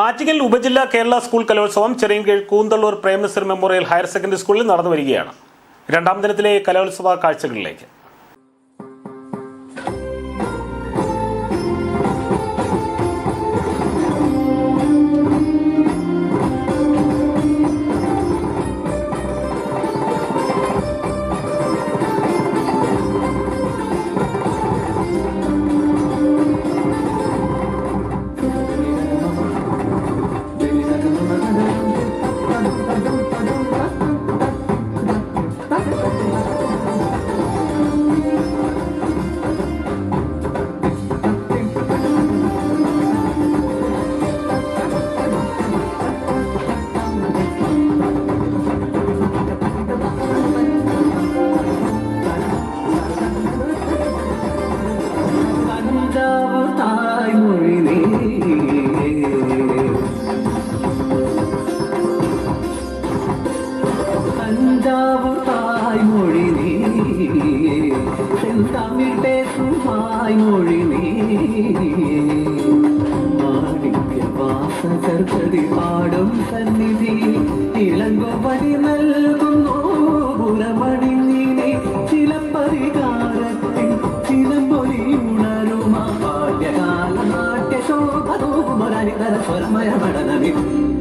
ആറ്റിങ്ങൽ ഉപജില്ലാ കേരള സ്കൂൾ കലോത്സവം Chirayinkeezhu Koonthallur പ്രേമനസർ memorial higher secondary സ്കൂളിൽ നടന്നു വരികയാണ്. രണ്ടാം ദിനത്തിലെ കലോത്സവ കാഴ്ചകളിലേക്ക്. തായ്മൊഴി നീ പഞ്ചാബ് തായ്മൊഴി നീ തമിഴ് തായ്മൊഴി നീ മാണിക്യവാസകർക്കതി പാടും സന്നിധി معروف ولا نقدر فرق ما يعمل انا بيكم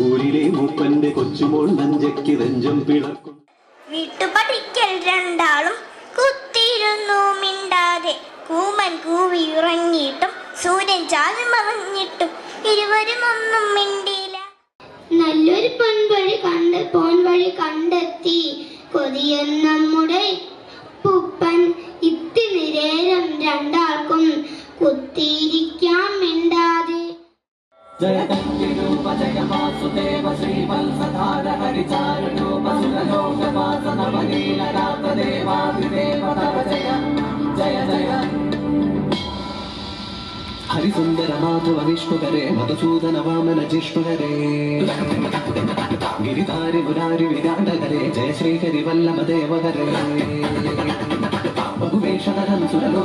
ஊரிலே முப்பண்டு വീട്ടുപടിക്കൽ രണ്ടാളും കുത്തിയിരുന്നു മിണ്ടാതെ. കൂമൻ കൂവി ഉറങ്ങിയിട്ടും സൂര്യൻ ചാതി മറഞ്ഞിട്ടും ഇരുവരും ഒന്നും മിണ്ടിയില്ല. നല്ലൊരു പൊൻവഴി കണ്ട് പോൻവഴി കണ്ടെത്തി. കൊതിയൻ നമ്മുടെ പുപ്പൻ ഇത്തിനിരേരം രണ്ടാൾക്കും കുത്തിയിരിക്കാം జయ కంటి రూప జయ వాసుదేవ శ్రీవల్సధార హరిచారు రూప సురలోక వాసన మనీల రాత దేవాదిదేవ తవ జయ జయ జయ హరిసుందర మాధవ విష్ణుకరే మధుసూదన వామన జిష్ణుకరే గిరిధారి మురారి విరాటకరే జయ శ్రీహరి వల్లభ దేవకరే బహువేషధరం సురలో